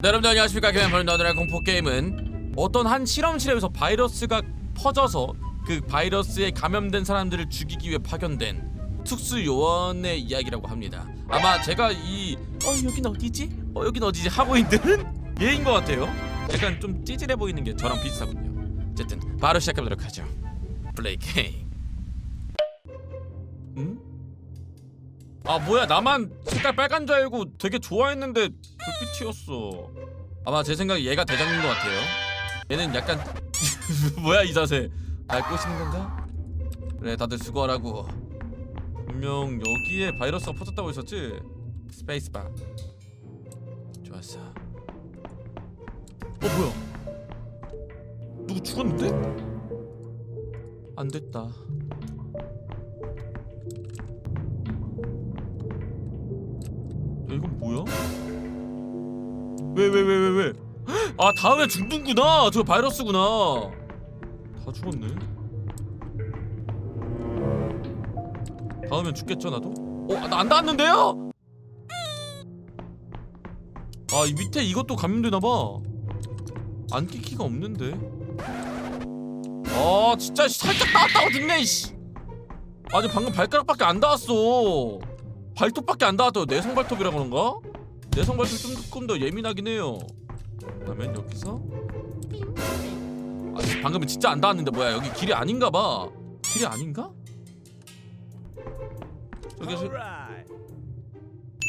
네, 여러분들 안녕하십니까 개맨파는 오늘의 공포 게임은 어떤 한 실험실에서 바이러스가 퍼져서 그 바이러스에 감염된 사람들을 죽이기 위해 파견된 특수 요원의 이야기라고 합니다. 아마 제가 이 어 여긴 어디지? 어 여긴 어디지 하고 있는 얘인 것 같아요. 약간 좀 찌질해 보이는 게 저랑 비슷하군요. 어쨌든 바로 시작해보도록 하죠. 플레이 게임. 음? 아 뭐야 나만 색깔 빨간 줄 알고 되게 좋아했는데 불빛이었어. 아마 제 생각에 얘가 대장인 것 같아요. 얘는 약간 뭐야 이 자세. 날 꼬시는 건가? 그래 다들 수고하라고. 분명 여기에 바이러스가 퍼졌다고 했었지? 스페이스바 좋았어. 어 뭐야? 누구 죽었는데? 안 됐다 야, 이건 뭐야? 왜왜 왜 왜 왜? 아 다음에 죽는구나. 저 바이러스구나. 다 죽었네. 다음엔 죽겠죠 나도? 어, 나 안 닿았는데요? 아, 이 밑에 이것도 감염되나 봐. 안 끼기가 없는데. 아, 진짜 살짝 닿았다고 죽네, 씨. 아니 방금 발가락밖에 안 닿았어. 발톱밖에 안 닿았대요. 내성 발톱이라 그런가? 내성 발톱 좀 조금 더 예민하긴 해요. 그다음엔 여기서 아 방금은 진짜 안 닿았는데 뭐야 여기 길이 아닌가 봐. 길이 아닌가? 여기서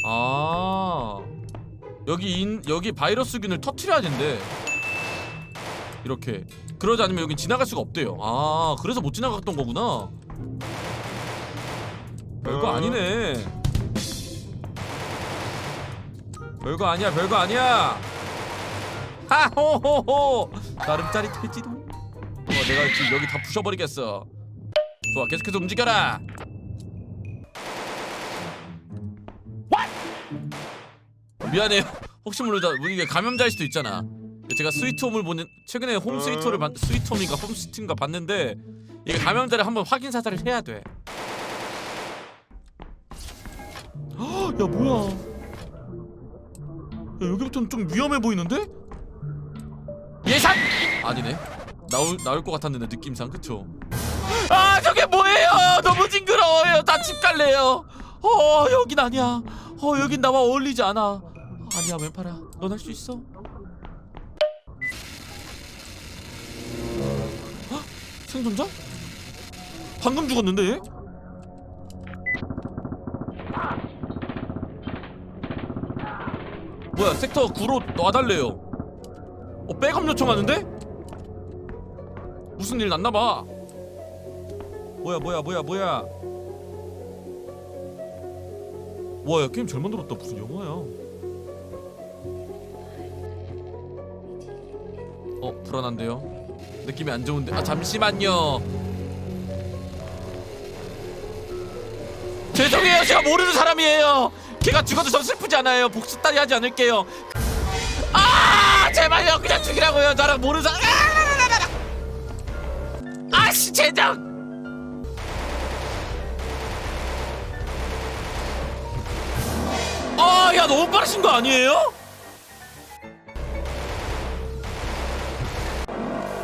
아 여기 인 여기 바이러스균을 터트려야 된대. 이렇게 그러지 않으면 여기 지나갈 수가 없대요. 아 그래서 못 지나갔던 거구나. 별거 아니네. 별거 아니야, 별거 아니야. 하호호호. 나름 짜릿해지도. 어, 내가 지금 여기 다 부셔버리겠어. 좋아, 계속해서 움직여라. 미안해요. 혹시 모르다 우리가 감염자일 수도 있잖아. 제가 스위트홈을 보는 최근에 홈 스위트홈을 봤 스위트홈인가 홈스티인가 봤는데 이게 감염자를 한번 확인 사살을 해야 돼. 야 뭐야? 야 여기부터는 좀 위험해 보이는데? 예상! 아니네. 나올 나올 것 같았는데 느낌상 그쵸? 아 저게 뭐예요? 너무 징그러워요. 다 집 갈래요. 어 여긴 아니야. 어 여긴 나와 어울리지 않아. 아니야 왼팔아. 넌 할 수 있어. 헉? 생존자? 방금 죽었는데 얘? 뭐야 섹터 9로 놔달래요. 어 백업 요청하는데? 무슨 일 났나봐. 뭐야 뭐야 뭐야 뭐야. 와야 게임 잘 만들었다 무슨 영화야. 어 불안한데요? 느낌이 안 좋은데. 아 잠시만요. 죄송해요 제가 모르는 사람이에요 걔가 죽어도 전 슬프지 않아요? 복수 따위 하지 않을게요. 아 제발요 그냥 죽이라고요. 나랑 모르는 사람. 아, 아씨 젠장. 아야 너무 빠르신 거 아니에요?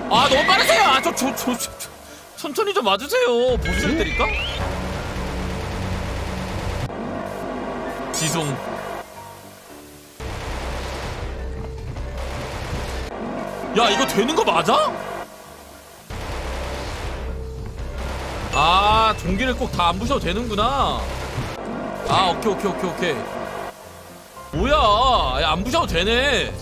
아 너무 빠르세요. 아저저저 저, 저, 천천히 좀 와주세요. 보스를 때릴까? 지송. 야 이거 되는 거 맞아? 아 종기를 꼭 다 안 부셔도 되는구나. 아 오케이 오케이 오케이 오케이. 뭐야? 야, 안 부셔도 되네.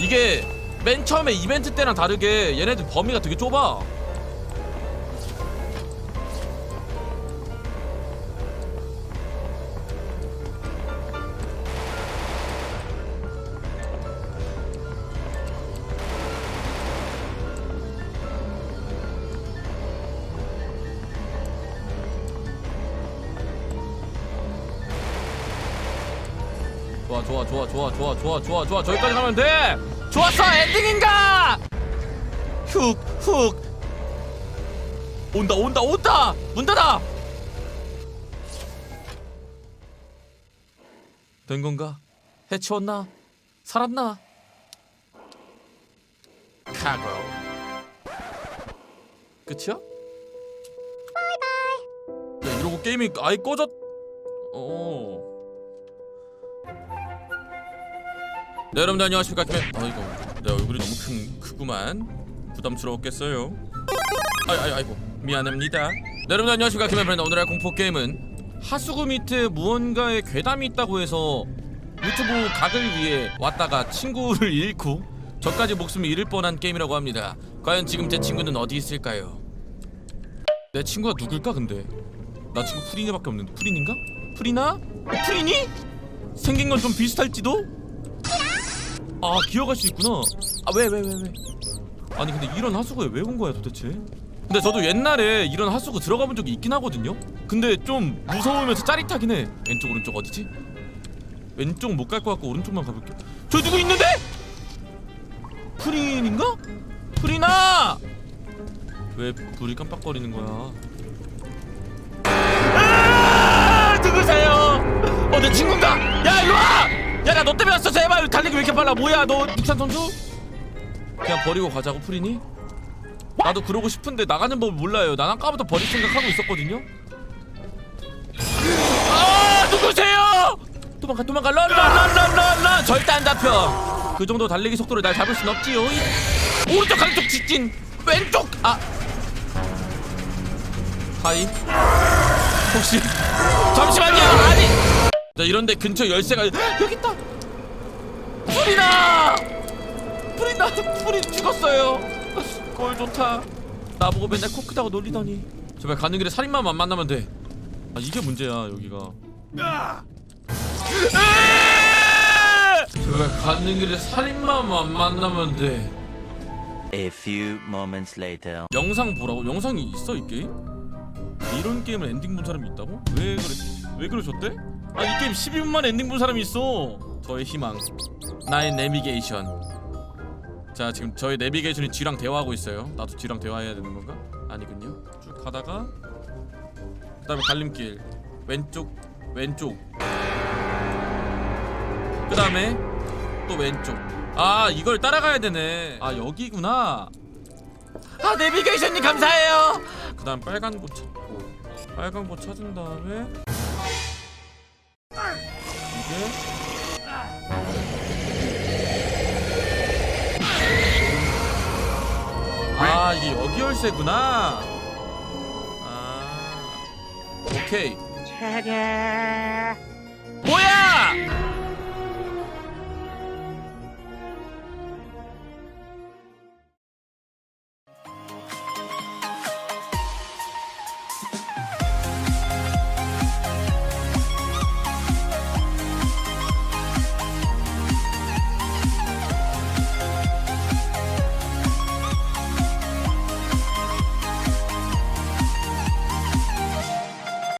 이게 맨 처음에 이벤트 때랑 다르게 얘네들 범위가 되게 좁아 좋아 좋아 좋아 좋아 좋아 좋아 좋아. 저기까지 가면 돼. 좋았어. 엔딩인가? 훅훅. 온다 온다 온다. 문 닫아. 된 건가? 해치웠나? 살았나? 카고. 끝이야? 바이바이 야 이러고 게임이 아예 꺼졌 어. 네, 여러분들 안녕하십니까 김 아이고 내 얼굴이 너무 큰 크구만 부담스러웠겠어요 아이 아이 아이고 미안합니다 네, 여러분들 안녕하십니까 김현입니다 오늘의 공포 게임은 하수구 밑에 무언가의 괴담이 있다고 해서 유튜브 각을 위해 왔다가 친구를 잃고 저까지 목숨을 잃을 뻔한 게임이라고 합니다 과연 지금 제 친구는 어디 있을까요? 내 친구가 누굴까 근데 나 친구 프린이밖에 없는데 프린인가? 프리나? 어, 프린이? 생긴 건 좀 비슷할지도? 아 기어갈 수 있구나 아왜왜 왜 왜, 아니 근데 이런 하수구에 왜 온 거야 도대체 근데 저도 옛날에 이런 하수구 들어가 본 적이 있긴 하거든요 근데 좀 무서우면서 짜릿하긴 해 왼쪽 오른쪽 어디지? 왼쪽 못 갈 것 같고 오른쪽만 가볼게 저 누구 있는데? 프린인가? 프린아! 왜 불이 깜빡거리는 거야 아 누구세요? 어 내 친구인가? 야 일로 와! 야나 너 때문에 왔어. 제발. 달리기 왜 이렇게 빨라. 뭐야 너 육산 선수? 그냥 버리고 가자고 프린이? 나도 그러고 싶은데 나가는 법 몰라요. 난 아까부터 버릴 생각하고 있었거든요. 아 누구세요? 도망가 도망가. 런런런런런 절대 안 잡혀. 그 정도 달리기 속도로 날 잡을 순 없지요. 이- 오른쪽 가른쪽 직진. 왼쪽. 아. 하이. 혹시 잠시만요. 아니 자 이런데 근처 열쇠가 여기 있다 불이 나 불이 나 불이 죽었어요 꼴 좋다 나보고 맨날 코 크다고 놀리더니 제발 가는 길에 살인마만 만나면 돼 아 이게 문제야 여기가 제발 가는 길에 살인마만 만나면 돼 A few moments later. 영상 보라고? 영상이 있어 이 게임? 이런 게임을 엔딩 본 사람이 있다고? 왜 그래? 왜 그러셨대? 아 이 게임 12분 만에 엔딩 본 사람이 있어. 저의 희망. 나의 내비게이션. 자 지금 저의 내비게이션이 쥐랑 대화하고 있어요. 나도 쥐랑 대화해야 되는 건가? 아니군요. 쭉 가다가 그 다음에 갈림길. 왼쪽 왼쪽. 그 다음에 또 왼쪽. 아 이걸 따라가야 되네. 아 여기구나. 아 내비게이션님 감사해요. 그 다음 빨간 곳 찾고 빨간 곳 찾은 다음에 아 이게 여기 열쇠구나. 아 오케이. 뭐야